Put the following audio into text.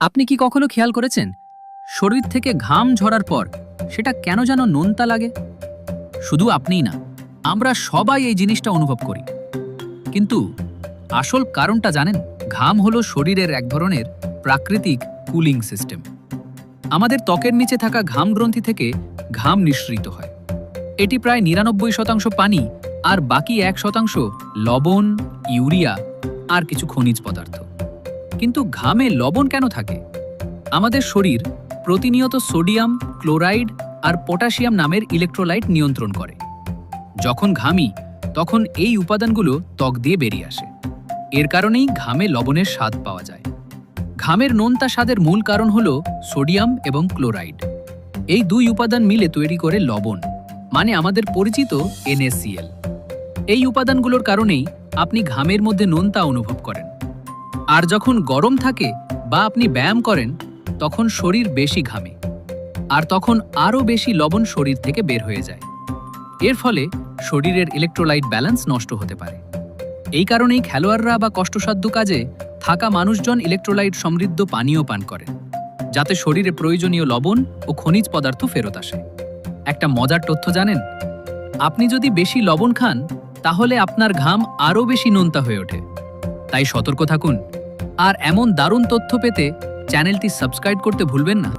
আপনি কি কখনো খেয়াল করেছেন? শরীর থেকে ঘাম ঝরার পর সেটা কেন যেন নোনতা লাগে? শুধু আপনিই না, আমরা সবাই এই জিনিসটা অনুভব করি। কিন্তু আসল কারণটা জানেন? ঘাম হলো শরীরের এক ধরনের প্রাকৃতিক কুলিং সিস্টেম। আমাদের ত্বকের নিচে থাকা ঘাম গ্রন্থি থেকে ঘাম নিঃসৃত হয়। এটি প্রায় নিরানব্বই শতাংশ পানি আর বাকি এক শতাংশ লবণ, ইউরিয়া আর কিছু খনিজ পদার্থ। কিন্তু ঘামে লবণ কেন থাকে? আমাদের শরীর প্রতিনিয়ত সোডিয়াম, ক্লোরাইড আর পটাশিয়াম নামের ইলেকট্রোলাইট নিয়ন্ত্রণ করে। যখন ঘামি, তখন এই উপাদানগুলো ত্বক দিয়ে বেরিয়ে আসে। এর কারণেই ঘামে লবণের স্বাদ পাওয়া যায়। ঘামের নোনতা স্বাদের মূল কারণ হল সোডিয়াম এবং ক্লোরাইড। এই দুই উপাদান মিলে তৈরি করে লবণ মানে আমাদের পরিচিত NaCl এই উপাদানগুলোর কারণেই আপনি ঘামের মধ্যে নোনতা অনুভব করেন। আর যখন গরম থাকে বা আপনি ব্যায়াম করেন, তখন শরীর বেশি ঘামে আর তখন আরও বেশি লবণ শরীর থেকে বের হয়ে যায়। এর ফলে শরীরের ইলেকট্রোলাইট ব্যালেন্স নষ্ট হতে পারে। এই কারণেই খেলোয়াড়রা বা কষ্টসাধ্য কাজে থাকা মানুষজন ইলেকট্রোলাইট সমৃদ্ধ পানীয় পান করেন, যাতে শরীরে প্রয়োজনীয় লবণ ও খনিজ পদার্থ ফেরত আসে। একটা মজার তথ্য জানেন? আপনি যদি বেশি লবণ খান, তাহলে আপনার ঘাম আরও বেশি নোনতা হয়ে ওঠে। তাই সতর্ক থাকুন। আর এমন দারুণ তথ্য পেতে চ্যানেলটি সাবস্ক্রাইব করতে ভুলবেন না।